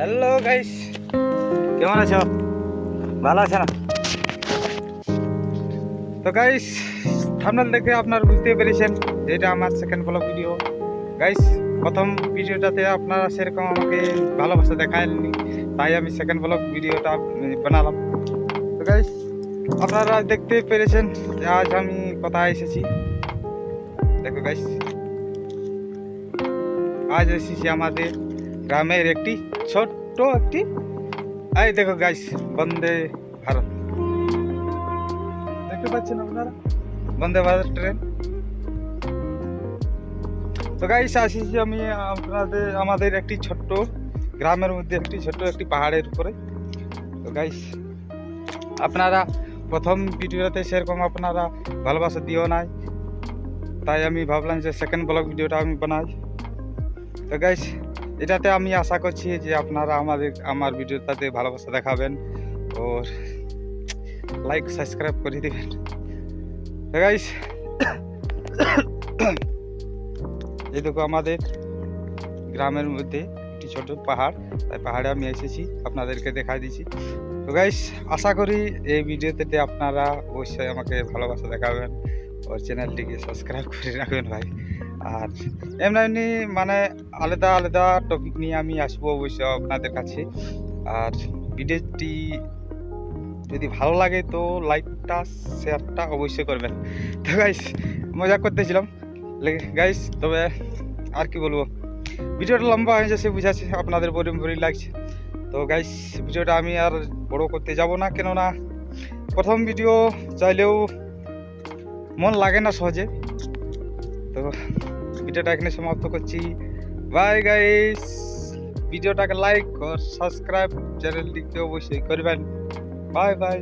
Hello guys কেমন আছো? ভালো আছে না? তো গাইস থামনাল দেখে আপনারা বুঝতে পেরেছেন যে এটা আমার সেকেন্ড ব্লগ ভিডিও গাইস প্রথম ভিডিওটাতে আপনারা সেরকম আমাকে ভালোবাসা দেখায়নি, তাই আমি সেকেন্ড ব্লগ ভিডিওটা বানালাম। তো গাইস আপনারা দেখতে পেরেছেন যে আজ আমি কোথায় এসেছি। দেখো গাইস আজ এসেছি আমাদের গ্রামের একটি ছোট্ট একটি এই দেখো গাইস বন্দে ভারত। দেখতে পাচ্ছেন আপনারা? বন্দে ভারত ট্রেন। তো গাইস আসিছি আমি আপনাদের আমাদের একটি ছোট্ট গ্রামের মধ্যে একটি ছোট্ট একটি পাহাড়ের উপরে। তো গাইস আপনারা প্রথম ভিডিওতে সেরকম আপনারা ভালোবাসা দিও নাই। তাই আমি ভাবলাম যে সেকেন্ড ব্লগ ভিডিওটা আমি বানাই। তো গাইস এটাতে আমি আশা করছি যে আপনারা আমাদের, আমার ভিডিওটাতে ভালোবাসা দেখাবেন। ও লাইক সাবস্ক্রাইব করে দেবেন। গাইস আমাদের গ্রামের মধ্যে একটি ছোট পাহাড়। তাই পাহাড়ে আমি এসেছি, আপনাদেরকে দেখা দিচ্ছি। তো গাইস আশা করি এই ভিডিওতে আপনারা অবশ্যই আমাকে ভালোবাসা দেখাবেন। ওর চ্যানেলটিকে সাবস্ক্রাইব করে রাখবেন ভাই। আর এমনি এমনি মানে আলাদা আলাদা টপিক নিয়ে আমি আসব অবশ্য আপনাদের কাছে। আর ভিডিওটি যদি ভালো লাগে তো লাইকটা শেয়ারটা অবশ্যই করবেন। তো গাইস মজা করতেছিলাম। গাইস তবে আর কি বলব? ভিডিওটা লম্বা হয়ে যাচ্ছে, বুঝাচ্ছে আপনাদের বোরিং বোরিং লাগছে। তো গাইস ভিডিওটা আমি আর বড় করতে যাব না, কেননা প্রথম ভিডিও চাইলেও মন লাগে না সহজে। তো ভিডিওটা এখানে সমাপ্ত করছি। বাই গাইস ভিডিওটাকে লাইক কর সাবস্ক্রাইব চ্যানেলটিকে অবশ্যই করবেন। Bye bye